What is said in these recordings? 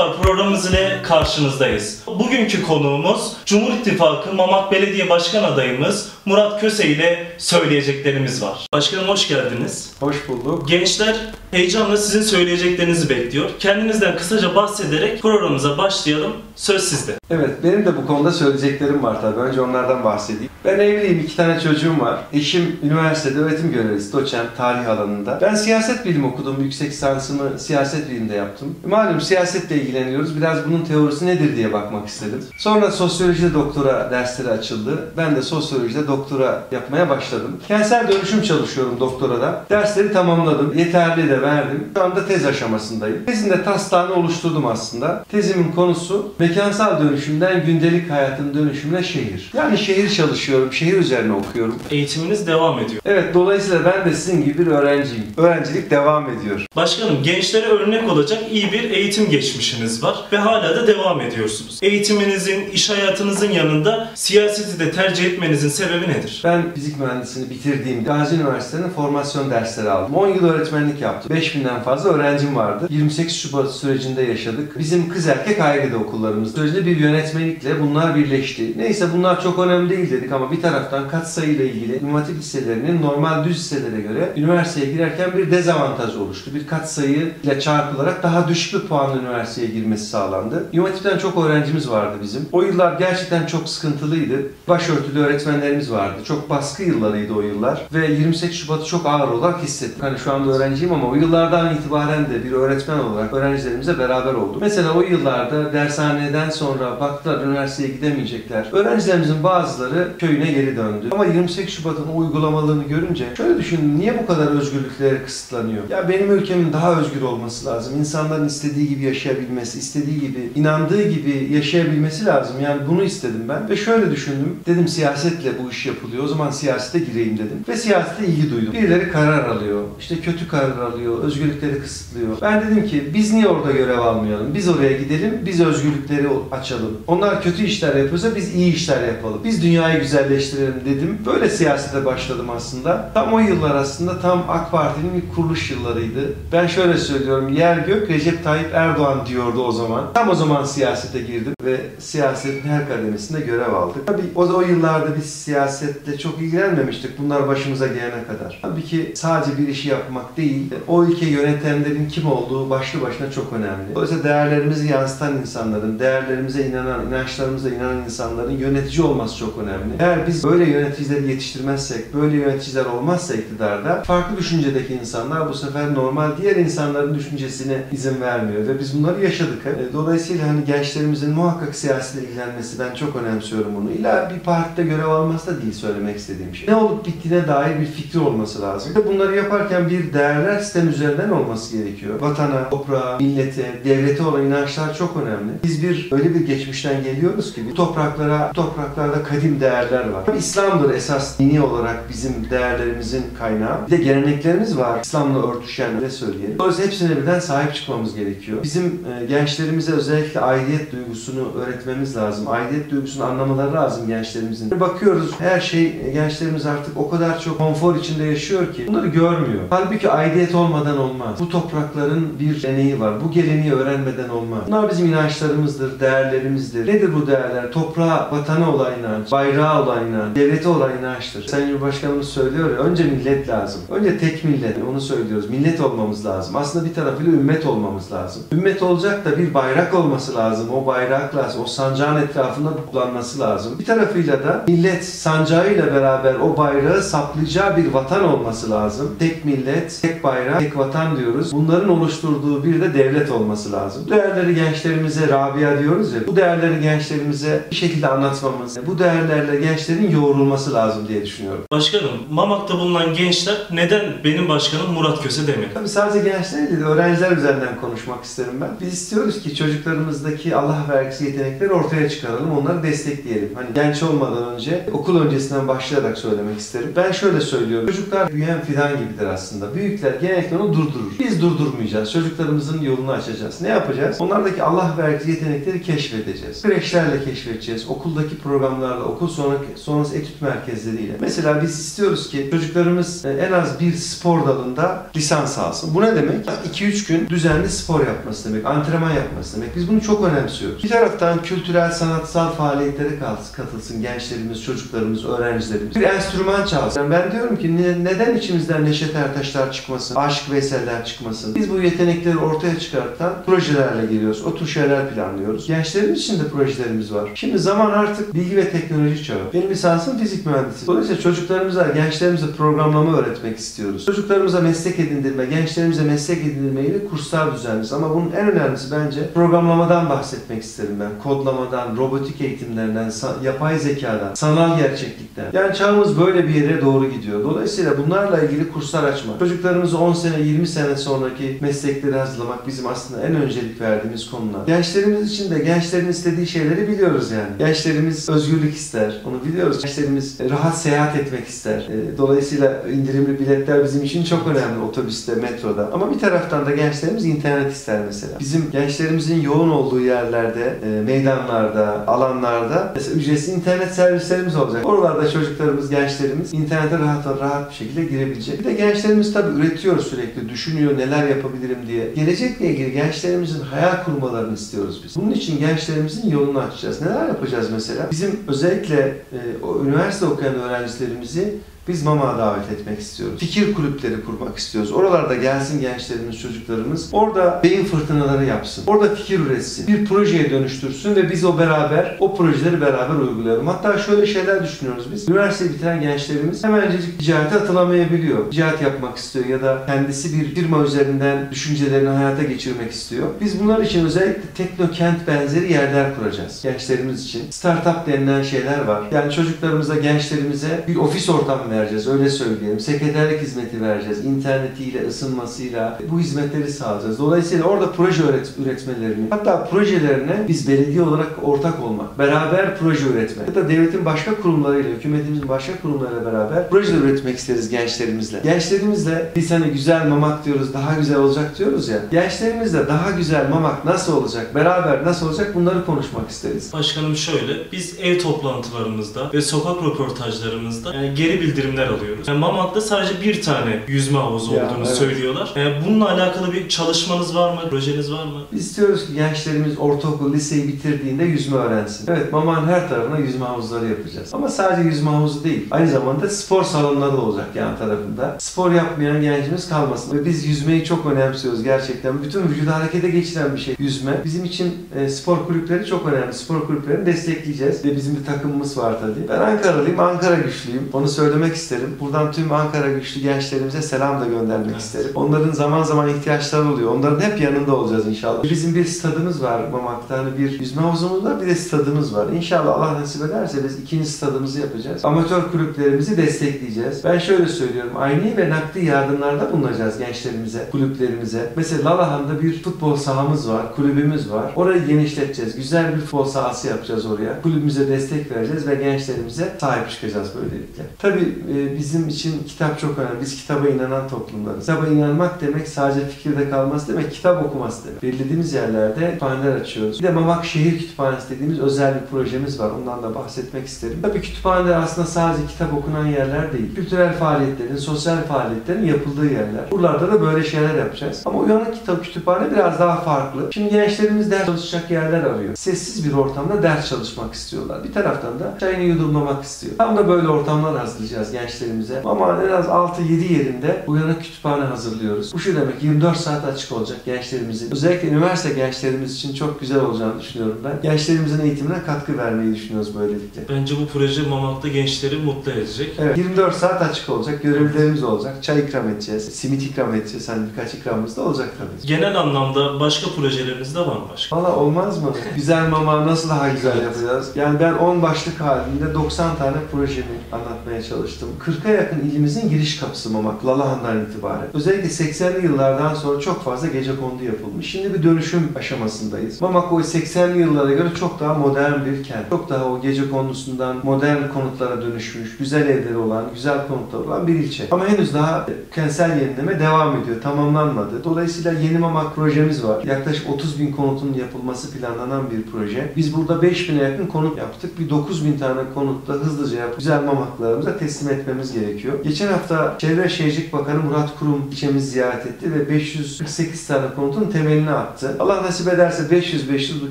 Çocuklar programımız ile karşınızdayız. Bugünkü konuğumuz Cumhur İttifakı Mamak Belediye Başkan adayımız Murat Köse ile söyleyeceklerimiz var. Başkanım hoş geldiniz. Hoş bulduk. Gençler heyecanla sizin söyleyeceklerinizi bekliyor. Kendinizden kısaca bahsederek programımıza başlayalım. Söz sizde. Evet, benim de bu konuda söyleyeceklerim var tabii. Önce onlardan bahsedeyim. Ben evliyim, iki tane çocuğum var. Eşim üniversitede öğretim görevlisi, doçent, tarih alanında. Ben siyaset bilimi okudum, yüksek lisansımı siyaset biliminde yaptım. Malum siyasetle ilgileniyoruz, biraz bunun teorisi nedir diye bakmak istedim. Sonra sosyolojide doktora dersleri açıldı. Ben de sosyolojide doktora yapmaya başladım. Kentsel dönüşüm çalışıyorum doktorada. Dersleri tamamladım, yeterli de verdim. Şu anda tez aşamasındayım. Tezin de taslağını oluşturdum aslında. Tezimin konusu mekansal dönüşümden gündelik hayatın dönüşümüne şehir. Yani şehir çalışıyorum, şehir üzerine okuyorum. Eğitiminiz devam ediyor. Evet, dolayısıyla ben de sizin gibi bir öğrenciyim. Öğrencilik devam ediyor. Başkanım gençlere örnek olacak iyi bir eğitim geçmişiniz var ve hala da devam ediyorsunuz. Eğitiminizin, iş hayatınızın yanında siyaseti de tercih etmenizin sebebi nedir? Ben fizik mühendisliğini bitirdiğimde Gazi Üniversitesi'nin formasyon dersleri aldım. 10 yıl öğretmenlik yaptım. 5000'den fazla öğrencim vardı. 28 Şubat sürecinde yaşadık. Bizim kız erkek ayrıydı okullarımız. Sürecinde bir yönetmelikle bunlar birleşti. Neyse bunlar çok önemli değil dedik ama bir taraftan katsayıyla ilgili İmam Hatip liselerinin normal düz liselere göre üniversiteye girerken bir dezavantaj oluştu. Bir katsayı ile çarpılarak daha düşük bir puanla üniversiteye girmesi sağlandı. İmam Hatip'ten çok öğrencimiz vardı bizim. O yıllar gerçekten çok sıkıntılıydı. Başörtülü öğretmenlerimiz vardı. Çok baskı yıllarıydı o yıllar. Ve 28 Şubat'ı çok ağır olarak hissettim. Hani şu anda öğrenciyim ama o yıllardan itibaren de bir öğretmen olarak öğrencilerimize beraber oldum. Mesela o yıllarda dershaneden sonra baktılar üniversiteye gidemeyecekler. Öğrencilerimizin bazıları köyüne geri döndü. Ama 28 Şubat'ın uygulamalarını görünce şöyle düşündüm. Niye bu kadar özgürlükleri kısıtlanıyor? Ya benim ülkemin daha özgür olması lazım. İnsanların istediği gibi yaşayabilmesi, istediği gibi, inandığı gibi yaşayabilmesi lazım. Yani bunu istedim ben. Ve şöyle düşündüm. Dedim siyasetle bu iş yapılıyor. O zaman siyasete gireyim dedim. Ve siyasete ilgi duydum. Birileri karar alıyor. İşte kötü karar alıyor. Özgürlükleri kısıtlıyor. Ben dedim ki biz niye orada görev almayalım? Biz oraya gidelim. Biz özgürlükleri açalım. Onlar kötü işler yapıyorsa biz iyi işler yapalım. Biz dünyayı güzelleştirelim dedim. Böyle siyasete başladım aslında. Tam o yıllar aslında tam AK Parti'nin ilk kuruluş yıllarıydı. Ben şöyle söylüyorum. Yer gök Recep Tayyip Erdoğan diyordu o zaman. Tam o zaman siyasete girdim ve siyasetin her kademesinde görev aldık. Tabii o, o yıllarda biz siyasetle çok ilgilenmemiştik. Bunlar başımıza gelene kadar. Tabii ki sadece bir işi yapmak değil, o ülke yönetenlerin kim olduğu başlı başına çok önemli. Dolayısıyla değerlerimizi yansıtan insanların, değerlerimize inanan, inançlarımıza inanan insanların yönetici olması çok önemli. Eğer biz böyle yöneticileri yetiştirmezsek, böyle yöneticiler olmazsa iktidarda farklı düşüncedeki insanlar bu sefer normal diğer insanların düşüncesine izin vermiyor ve biz bunları yaşadık. E, Dolayısıyla hani gençlerimizin muhakkak siyasetle ilgilenmesi ben çok önemsiyorum bunu. İlla bir partide görev alması da değil söylemek istediğim şey. Ne olup bittiğine dair bir fikri olması lazım. Ve Bunları yaparken bir değerler sistem üzerinden olması gerekiyor. Vatana, toprağa, millete, devlete olan inançlar çok önemli. Biz bir öyle bir geçmişten geliyoruz ki bu topraklara, topraklarda kadim değerler var. İslam'dır esas dini olarak bizim değerlerimizin kaynağı. Bir de geleneklerimiz var. İslam'la örtüşen de söyleyelim. Dolayısıyla hepsine birden sahip çıkmamız gerekiyor. Bizim e, gençlerimize özellikle aidiyet duygusunu öğretmemiz lazım. Aidiyet duygusunu anlamaları lazım gençlerimizin. Bakıyoruz her şey e, gençlerimiz artık o kadar çok konfor içinde yaşıyor ki bunları görmüyor. Halbuki aidiyet olmadan olmaz. Bu toprakların bir geleneği var. Bu geleneği öğrenmeden olmaz. Bunlar bizim inançlarımızdır, değerlerimizdir. Nedir bu değerler? Toprağa, vatana olan inanç, bayrağa olan inanç, devlete olan inançtır. Sayın Cumhurbaşkanımız söylüyor ya, önce millet lazım. Önce tek millet, onu söylüyoruz. Millet olmamız lazım. Aslında bir tarafıyla ümmet olmamız lazım. Ümmet olacak da bir bayrak olması lazım. O bayrakla, o sancağın etrafında kullanması lazım. Bir tarafıyla da millet sancağıyla beraber o bayrağı saplayacağı bir vatan olması lazım. Tek millet, tek bayrak, tek vatan diyoruz. Bunların oluşturduğu bir de devlet olması lazım. Bu değerleri gençlerimize Rabia diyoruz ya. Bu değerleri gençlerimize bir şekilde anlatmamız, bu değerlerle gençlerin yoğrulması lazım diye düşünüyorum. Başkanım, Mamak'ta bulunan gençler neden benim başkanım Murat Köse demedi? Tabii sadece gençler değil, öğrenciler üzerinden konuşmak isterim ben. Biz istiyoruz ki çocuklarımızdaki Allah vergisi yetenekleri ortaya çıkaralım, onları destekleyelim. Hani genç olmadan önce okul öncesinden başlayarak söylemek isterim. Ben şöyle söylüyorum. Çocuklar büyüyen fidan gibidir aslında. Büyükler genellikle onu durdurur. Biz durdurmayacağız. Çocuklarımızın yolunu açacağız. Ne yapacağız? Onlardaki Allah vergisi yetenekleri keşfedeceğiz. Kreşlerle keşfedeceğiz. Okuldaki programlarla, okul sonraki sonrası etüt merkezleriyle. Mesela biz istiyoruz ki çocuklarımız e, en az bir spor dalında lisans alsın. Bu ne demek? 2-3 gün düzenli spor yapması demek, antrenman yapması demek. Biz bunu çok önemsiyoruz. Bir taraftan kültürel, sanatsal faaliyetlere katılsın gençlerimiz, çocuklarımız, öğrencilerimiz. Bir enstrüman çalsın. Yani ben diyorum ki ne- neden içimizden Neşet Ertaşlar çıkmasın, Aşık Veysel'ler çıkmasın? Biz bu yetenekleri ortaya çıkartan projelerle geliyoruz. O tür şeyler planlıyoruz. Gençlerimiz için de projelerimiz var. Şimdi zaman artık bilgi ve teknoloji çağı. Benim lisansım fizik mühendisi. Dolayısıyla çocuklarımıza, gençlerimize programlama öğretmek istiyoruz. Çocuklarımıza meslek edindirme, gençlerimize meslek edindirme ile kurslar düzenliyoruz. Ama bunun en önemlisi bence programlamadan bahsetmek isterim ben. Kodlamadan, robotik eğitimlerinden, yapay zekadan, sanal gerçeklikten. Yani çağımız böyle bir yere doğru gidiyor. Dolayısıyla bunlarla ilgili kurslar açmak, çocuklarımızı 10 sene, 20 sene sonraki meslekleri hazırlamak bizim aslında en öncelik verdiğimiz konular. Gençlerimiz için de gençlerin istediği şeyleri biliyoruz yani. Gençlerimiz özgürlük ister, onu biliyoruz. Gençlerimiz rahat seyahat etmek ister. E, Dolayısıyla indirimli biletler bizim için çok önemli otobüste, metroda. Ama bir taraftan da gençlerimiz internet ister mesela. Bizim gençlerimizin yoğun olduğu yerlerde, e, meydanlarda, alanlarda mesela ücretsiz internet servislerimiz olacak. Oralarda çocuklarımız, gençlerimiz internete rahat rahat bir şekilde girebilecek. Bir de gençlerimiz tabii üretiyor sürekli, düşünüyor neler yapabilirim diye. Gelecekle ilgili gençlerimizin hayal kurmalarını istiyoruz biz. Bunun için gençlerimizin yolunu açacağız. Neler yapacağız mesela? Bizim özellikle o üniversite okuyan öğrencilerimizi biz MAMA'ya davet etmek istiyoruz. Fikir kulüpleri kurmak istiyoruz. Oralarda gelsin gençlerimiz, çocuklarımız. Orada beyin fırtınaları yapsın. Orada fikir üretsin. Bir projeye dönüştürsün ve biz o beraber, o projeleri beraber uygulayalım. Hatta şöyle şeyler düşünüyoruz biz. Üniversite bitiren gençlerimiz hemencecik ticarete atılamayabiliyor. Ticaret yapmak istiyor ya da kendisi bir firma üzerinden düşüncelerini hayata geçirmek istiyor. Biz bunlar için özellikle teknokent benzeri yerler kuracağız. Gençlerimiz için. Startup denilen şeyler var. Yani çocuklarımıza, gençlerimize bir ofis ortamı vereceğiz. Öyle söyleyelim. Sekreterlik hizmeti vereceğiz. İnternetiyle, ısınmasıyla bu hizmetleri sağlayacağız. Dolayısıyla orada proje üret, üretmelerini, hatta projelerine biz belediye olarak ortak olmak, beraber proje üretmek da devletin başka kurumlarıyla, hükümetimizin başka kurumlarıyla beraber proje üretmek isteriz gençlerimizle. Gençlerimizle biz hani güzel mamak diyoruz, daha güzel olacak diyoruz ya. Gençlerimizle daha güzel mamak nasıl olacak, beraber nasıl olacak bunları konuşmak isteriz. Başkanım şöyle, biz ev toplantılarımızda ve sokak röportajlarımızda yani geri bildirimler alıyoruz. Yani Mamak'ta sadece bir tane yüzme havuzu Ya, olduğunu evet. söylüyorlar. Yani bununla alakalı bir çalışmanız var mı, projeniz var mı? İstiyoruz ki gençlerimiz ortaokul, liseyi bitirdiğinde yüzme öğrensin. Evet, Mamak'ın her tarafına yüzme havuzları yapacağız. Ama sadece yüzme havuzu değil. Aynı zamanda spor salonları da olacak yan tarafında. Spor yapmayan gencimiz kalmasın. Ve biz yüzmeyi çok önemsiyoruz gerçekten. Bütün vücudu harekete geçiren bir şey yüzme. Bizim için e, spor kulüpleri çok önemli. Spor kulüplerini destekleyeceğiz. Ve bizim bir takımımız var tabii. Ben Ankaralıyım, Ankara güçlüyüm. Onu söylemek isterim. Buradan tüm Ankara güçlü gençlerimize selam da göndermek Evet. isterim. Onların zaman zaman ihtiyaçları oluyor. Onların hep yanında olacağız inşallah. Bizim bir stadımız var Mamak'ta. Hani bir yüzme havuzumuz var, bir de stadımız var. İnşallah Allah nasip ederse biz ikinci stadımızı yapacağız. Amatör kulüplerimizi destekleyeceğiz. Ben şöyle söylüyorum. Aynı ve nakdi yardımlarda bulunacağız gençlerimize, kulüplerimize. Mesela Lalahan'da bir futbol sahamız var, kulübümüz var. Orayı genişleteceğiz. Güzel bir futbol sahası yapacağız oraya. Kulübümüze destek vereceğiz ve gençlerimize sahip çıkacağız böylelikle. Tabii e, bizim için kitap çok önemli. Biz kitaba inanan toplumlarız. Kitaba inanmak demek sadece fikirde kalması demek, kitap okuması demek. Belirlediğimiz yerlerde kütüphaneler açıyoruz. Bir de Mamak Şehir Kütüphanesi dediğimiz özel bir projemiz var. Ondan da bahsetmek isterim. Tabii kütüphaneler aslında sadece kitap okunan yerler değil. Kültürel faaliyetlerin, sosyal faaliyetlerin yapıldığı yerler. Buralarda da böyle şeyler yapacağız. Ama uyanık kitap kütüphane biraz daha farklı. Şimdi gençlerimiz ders çalışacak yerler arıyor. Sessiz bir ortamda ders çalışmak istiyorlar. Bir taraftan da çayını yudumlamak istiyor. Tam da böyle ortamlar hazırlayacağız gençlerimize. Ama en az 6-7 yerinde uyanık kütüphane hazırlıyoruz. Bu şu demek 24 saat açık olacak gençlerimizin. Özellikle üniversite gençlerimiz için çok güzel olacağını düşünüyorum ben. Gençlerimizin eğitimine katkı vermeyi düşünüyoruz böylelikle. Bence bu proje Mamak'ta gençleri mutlu edecek. Evet, 24 saat açık olacak, görevlilerimiz olacak, çay ikram edeceğiz, simit ikram edeceğiz, hani birkaç ikramımız da olacak tabii. Genel anlamda başka projeleriniz de var mı başka? Valla olmaz mı? Güzel mama nasıl daha güzel yapacağız? Yani ben 10 başlık halinde 90 tane projemi anlatmaya çalıştım. Çalıştım. 40'a yakın ilimizin giriş kapısı Mamak, Lalahan'dan itibaren. Özellikle 80'li yıllardan sonra çok fazla gece kondu yapılmış. Şimdi bir dönüşüm aşamasındayız. Mamak o 80'li yıllara göre çok daha modern bir kent. Çok daha o gece kondusundan modern konutlara dönüşmüş, güzel evleri olan, güzel konutlar olan bir ilçe. Ama henüz daha kentsel yenileme devam ediyor, tamamlanmadı. Dolayısıyla Yeni Mamak projemiz var. Yaklaşık 30 bin konutun yapılması planlanan bir proje. Biz burada 5000'e yakın konut yaptık. Bir 9000 tane konutta hızlıca yapıp güzel mamaklarımıza teslim etmemiz gerekiyor. Geçen hafta Çevre Şehircilik Bakanı Murat Kurum ilçemizi ziyaret etti ve 548 tane konutun temelini attı. Allah nasip ederse 500-500 bu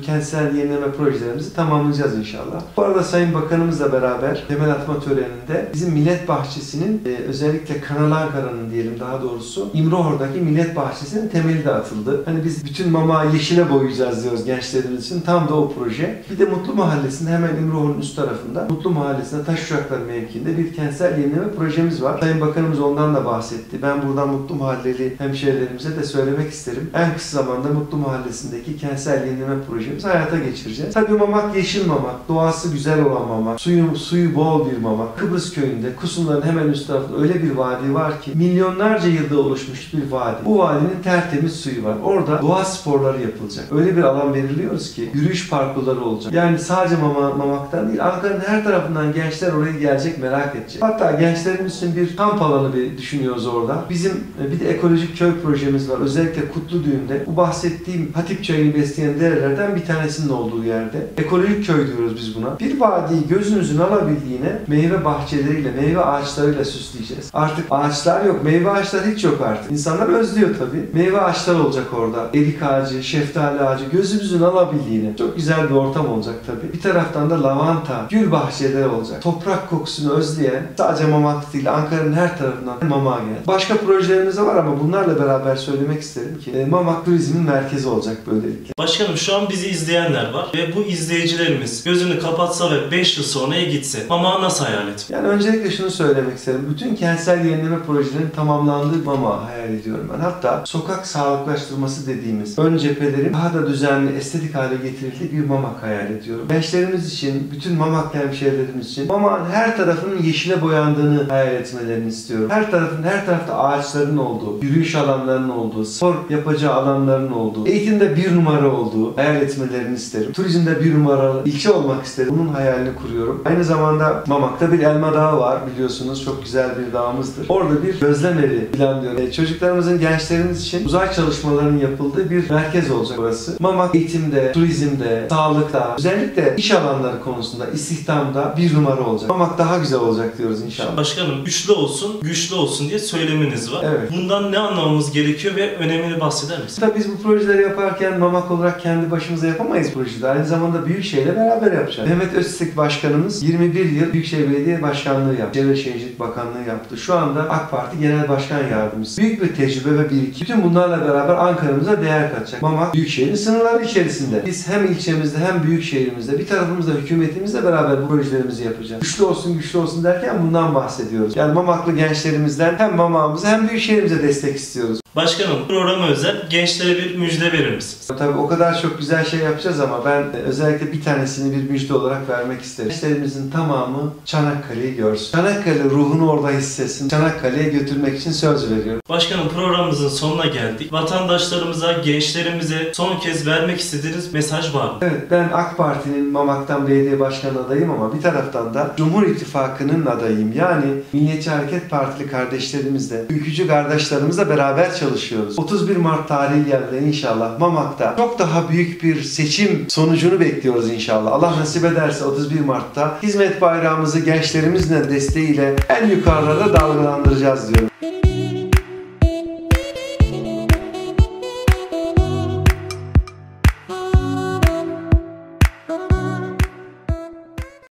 kentsel yenileme projelerimizi tamamlayacağız inşallah. Bu arada Sayın Bakanımızla beraber temel atma töreninde bizim Millet Bahçesi'nin e, özellikle Kanal Ankara'nın diyelim daha doğrusu İmrohor'daki Millet Bahçesi'nin temeli de atıldı. Hani biz bütün mamağı yeşile boyayacağız diyoruz gençlerimiz için. Tam da o proje. Bir de Mutlu Mahallesi'nde hemen İmrohor'un üst tarafında Mutlu Mahallesi'nde taş ocakları mevkiinde bir kentsel yenileme projemiz var. Sayın Bakanımız ondan da bahsetti. Ben buradan Mutlu Mahalleli hemşehrilerimize de söylemek isterim. En kısa zamanda Mutlu Mahallesi'ndeki kentsel yenileme projemizi hayata geçireceğiz. Tabii mamak yeşil mamak, doğası güzel olan mamak, suyu, suyu bol bir mamak. Kıbrıs köyünde Kusunların hemen üst tarafında öyle bir vadi var ki milyonlarca yılda oluşmuş bir vadi. Bu vadinin tertemiz suyu var. Orada doğa sporları yapılacak. Öyle bir alan veriliyoruz ki yürüyüş parkurları olacak. Yani sadece mama, mamaktan değil Ankara'nın her tarafından gençler oraya gelecek merak edecek. Hatta gençlerimiz için bir kamp alanı bir düşünüyoruz orada. Bizim e, bir de ekolojik köy projemiz var. Özellikle Kutlu Düğün'de. Bu bahsettiğim Hatip çayını besleyen derelerden bir tanesinin olduğu yerde. Ekolojik köy diyoruz biz buna. Bir vadiyi gözünüzün alabildiğine meyve bahçeleriyle, meyve ağaçlarıyla süsleyeceğiz. Artık ağaçlar yok. Meyve ağaçlar hiç yok artık. İnsanlar özlüyor tabii. Meyve ağaçlar olacak orada. Erik ağacı, şeftali ağacı gözümüzün alabildiğine. Çok güzel bir ortam olacak tabii. Bir taraftan da lavanta, gül bahçeleri olacak. Toprak kokusunu özleyen Mamak değil Ankara'nın her tarafından Mamak'a gel. Başka projelerimiz de var ama bunlarla beraber söylemek isterim ki e, Mamak turizmin merkezi olacak böylelikle. Başkanım şu an bizi izleyenler var ve bu izleyicilerimiz gözünü kapatsa ve 5 yıl sonraya gitse mamağı nasıl hayal etmiyor? Yani öncelikle şunu söylemek isterim. Bütün kentsel yenileme projelerinin tamamlandığı mama hayal ediyorum ben. Hatta sokak sağlıklaştırması dediğimiz ön cephelerin daha da düzenli, estetik hale getirildiği bir mamak hayal ediyorum. Gençlerimiz için, bütün mamak hemşehrilerimiz için mamanın her tarafının yeşile boyandığını hayal etmelerini istiyorum. Her tarafın, her tarafta ağaçların olduğu, yürüyüş alanlarının olduğu, spor yapacağı alanların olduğu, eğitimde bir numara olduğu hayal etmelerini isterim. Turizmde bir numaralı ilçe olmak isterim. Bunun hayalini kuruyorum. Aynı zamanda Mamak'ta bir elma dağı var biliyorsunuz. Çok güzel bir dağımızdır. Orada bir gözlem evi planlıyorum. E, çocuklarımızın, gençlerimiz için uzay çalışmalarının yapıldığı bir merkez olacak burası. Mamak eğitimde, turizmde, sağlıkta, özellikle iş alanları konusunda, istihdamda bir numara olacak. Mamak daha güzel olacak diyoruz inşallah. Başkanım güçlü olsun, güçlü olsun diye söylemeniz var. Evet. Bundan ne anlamamız gerekiyor ve önemini bahseder misiniz? Tabii biz bu projeleri yaparken Mamak olarak kendi başımıza yapamayız projeleri. Aynı zamanda Büyükşehir'le beraber yapacağız. Mehmet Öztürk Başkanımız 21 yıl Büyükşehir Belediye Başkanlığı yaptı. Çevre Şehircilik Bakanlığı yaptı. Şu anda AK Parti Genel Başkan Yardımcısı. Büyük bir tecrübe ve birikim. Bütün bunlarla beraber Ankara'mıza değer katacak. Mamak Büyükşehir'in sınırları içerisinde. Biz hem ilçemizde hem Büyükşehir'imizde bir tarafımızda hükümetimizle beraber bu projelerimizi yapacağız. Güçlü olsun güçlü olsun derken bundan bahsediyoruz. Yani Mamaklı gençlerimizden hem Mamak'ımıza hem Büyükşehir'imize destek istiyoruz. Başkanım programa özel gençlere bir müjde verir misiniz? Tabii o kadar çok güzel şey yapacağız ama ben e, özellikle bir tanesini bir müjde olarak vermek isterim. Gençlerimizin tamamı Çanakkale'yi görsün. Çanakkale ruhunu orada hissetsin. Çanakkale'ye götürmek için söz veriyorum. Başkanım programımızın sonuna geldik. Vatandaşlarımıza, gençlerimize son kez vermek istediğiniz mesaj var mı? Evet ben AK Parti'nin Mamak'tan belediye başkanı adayım ama bir taraftan da Cumhur İttifakı'nın adayım. Yani Milliyetçi Hareket Partili kardeşlerimizle, ülkücü kardeşlerimizle beraber çalışıyoruz. 31 Mart tarihi geldi inşallah Mamak'ta çok daha büyük bir seçim sonucunu bekliyoruz inşallah. Allah nasip ederse 31 Mart'ta hizmet bayrağımızı gençlerimizle desteğiyle en yukarılarda dalgalandıracağız diyorum.